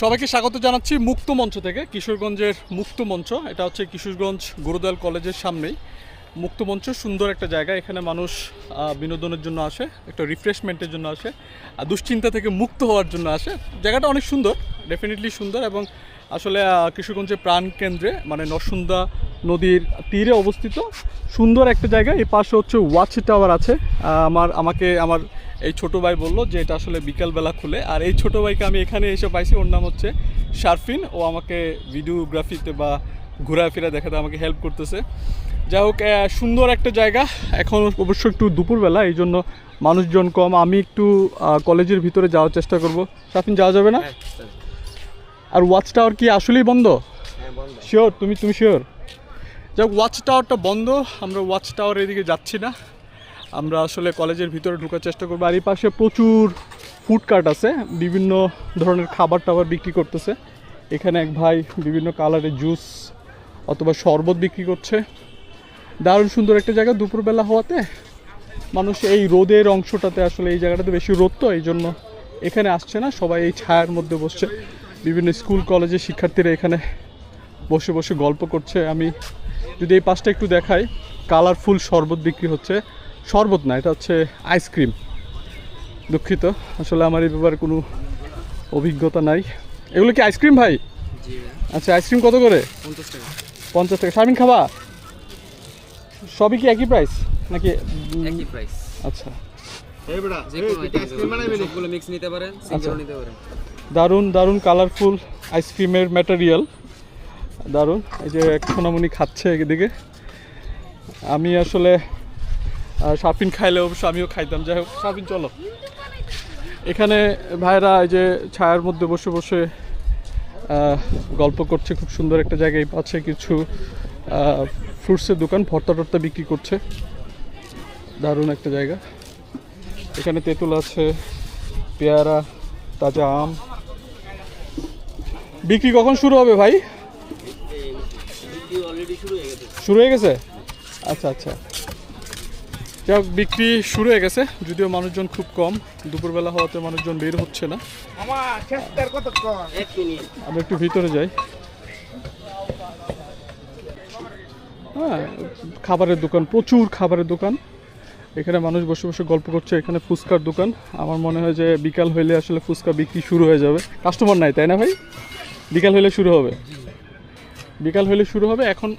সবাইকে স্বাগত জানাচ্ছি মুক্ত মঞ্চ থেকে, কিশোরগঞ্জের মুক্ত মঞ্চ। এটা হচ্ছে কিশোরগঞ্জ গুরুদয়াল কলেজের সামনেই। মুক্ত মঞ্চ, সুন্দর একটা জায়গা, এখানে মানুষ বিনোদনের জন্য আসে, একটা রিফ্রেশমেন্টের জন্য আসে, আর দুশ্চিন্তা থেকে মুক্ত হওয়ার জন্য আসে। জায়গাটা অনেক সুন্দর ডেফিনেটলি সুন্দর এবং আসলে কিশোরগঞ্জের প্রাণ কেন্দ্রে মানে নরসুন্দা নদীর তীরে অবস্থিত। সুন্দর একটা জায়গা এই পাশে হচ্ছে ওয়াচ টাওয়ার আছে। আমার, আমাকে, আমার এই ছোট ভাই বলল যে এটা আসলে বিকালবেলা খুলে। আর এই ছোট ভাইকে আমি এখানে এসে পাইছি। ওর নাম হচ্ছে শারফিন। ও আমাকে ভিডিওগ্রাফিতে বা ঘোরাফেরা দেখাতে আমাকে হেল্প করতেছে। যাই হোক সুন্দর একটা জায়গা। এখন অবশ্য একটু দুপুরবেলা এই জন্য মানুষজন কম। আমি একটু কলেজের ভিতরে যাওয়ার চেষ্টা করব। শারফিন যাওয়া যাবে না? আর ওয়াচ টাওয়ার কি আসলেই বন্ধ? শিওর তুমি তুমি শিওর যাই হোক ওয়াচ টাওয়ারটা বন্ধ। আমরা ওয়াচ টাওয়ার এদিকে যাচ্ছি না। আমরা আসলে কলেজের ভিতরে ঢোকার চেষ্টা করব। আর এই পাশে প্রচুর ফুড কার্ট আছে, বিভিন্ন ধরনের খাবার টাবার বিক্রি করতেছে। এখানে এক ভাই বিভিন্ন কালারের জুস অথবা শরবত বিক্রি করছে। দারুণ সুন্দর একটা জায়গা দুপুরবেলা হওয়াতে। মানুষ এই রোদের অংশটাতে আসলে এই জায়গাটাতে বেশি রোদ তো, এই জন্য এখানে আসছে না, সবাই এই ছায়ার মধ্যে বসছে। বিভিন্ন স্কুল, কলেজের শিক্ষার্থীরা এখানে বসে বসে গল্প করছে। আমি যদি এই পাশটা একটু দেখাই কালারফুল শরবত বিক্রি হচ্ছে। শরবত না এটা হচ্ছে আইসক্রিম দুঃখিত আসলে আমার এই ব্যাপারে কোনো অভিজ্ঞতা নাই। এগুলো কি আইসক্রিম ভাই? আচ্ছা আইসক্রিম কত করে? পঞ্চাশ টাকা। পঞ্চাশ টাকা। শামিন খাবা? সবই কি একই প্রাইস নাকি একই প্রাইস আচ্ছা। পারেন। দারুণ দারুণ কালারফুল আইসক্রিমের ম্যাটেরিয়াল দারুণ। এই যে এক সোনামণি খাচ্ছে এদিকে। আমি আসলে সাপিন খাইলে অবশ্য আমিও খাইতাম। যাই হোক সাপিন চলো। এখানে ভাইরা এই যে ছায়ার মধ্যে বসে বসে গল্প করছে খুব সুন্দর একটা জায়গায় পাচ্ছে কিছু ফ্রুটসের দোকান ভর্তা টর্তা বিক্রি করছে। দারুণ একটা জায়গা। এখানে তেঁতুল আছে পেয়ারা তাজা আম। বিক্রি কখন শুরু হবে ভাই? শুরু শুরু হয়ে গেছে? আচ্ছা আচ্ছা। যাই হোক, বিক্রি শুরু হয়ে গেছে। যদিও মানুষজন খুব কম দুপুরবেলা হওয়াতে মানুষজন বের হচ্ছে না। আমি একটু ভিতরে যাই। হ্যাঁ খাবারের দোকান প্রচুর খাবারের দোকান। এখানে মানুষ বসে বসে গল্প করছে এখানে ফুচকার দোকান। আমার মনে হয় যে বিকাল হইলে আসলে ফুচকা বিক্রি শুরু হয়ে যাবে। কাস্টমার নাই তাই না ভাই? বিকাল হইলে শুরু হবে। বিকাল হইলে শুরু হবে। এখন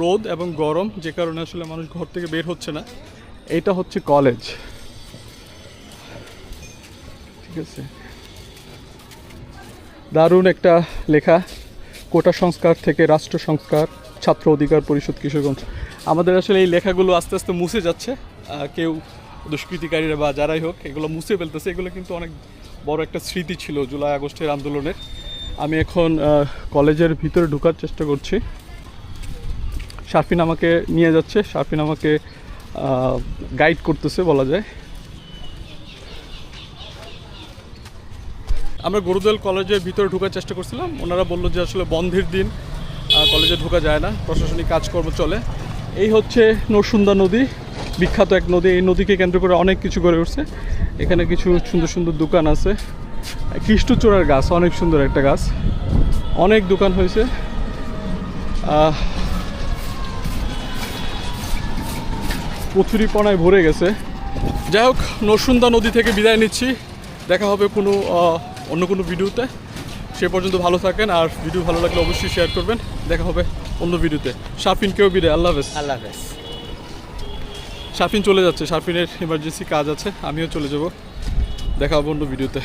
রোদ এবং গরম যে কারণে আসলে মানুষ ঘর থেকে বের হচ্ছে না। এইটা হচ্ছে কলেজ ঠিক আছে। দারুণ একটা লেখা। কোটা সংস্কার থেকে রাষ্ট্র সংস্কার, ছাত্র অধিকার পরিষদ কিশোরগঞ্জ আমাদের আসলে এই লেখাগুলো আস্তে আস্তে মুছে যাচ্ছে। কেউ দুষ্কৃতিকারীরা বা যারাই হোক, এগুলো মুছে ফেলতেছে। এগুলো কিন্তু অনেক বড় একটা স্মৃতি ছিল জুলাই আগস্টের আন্দোলনের। আমি এখন কলেজের ভিতরে ঢোকার চেষ্টা করছি। শারফিন আমাকে নিয়ে যাচ্ছে। শারফিন আমাকে গাইড করতেছে বলা যায়। আমরা গুরুদল কলেজের ভিতরে ঢোকার চেষ্টা করছিলাম। ওনারা বলল যে আসলে বন্ধের দিন কলেজে ঢোকা যায় না, প্রশাসনিক কাজকর্ম চলে। এই হচ্ছে নরসুন্দা নদী, বিখ্যাত এক নদী। এই নদীকে কেন্দ্র করে অনেক কিছু গড়ে উঠছে। এখানে কিছু সুন্দর সুন্দর দোকান আছে। কৃষ্ণচূড়ার গাছ, অনেক সুন্দর একটা গাছ। অনেক দোকান হয়েছে। কচুরিপনায় ভরে গেছে। যাই হোক নরসুন্দা নদী থেকে বিদায় নিচ্ছি। দেখা হবে কোনো অন্য কোনো ভিডিওতে। সে পর্যন্ত ভালো থাকেন আর ভিডিও ভালো লাগলে অবশ্যই শেয়ার করবেন। দেখা হবে অন্য ভিডিওতে। শারফিনকেও বিদায়? আল্লাহ হাফেজ। আল্লাহ হাফেজ। শারফিন চলে যাচ্ছে। শারফিনের ইমার্জেন্সি কাজ আছে। আমিও চলে যাব। দেখা হবে অন্য ভিডিওতে।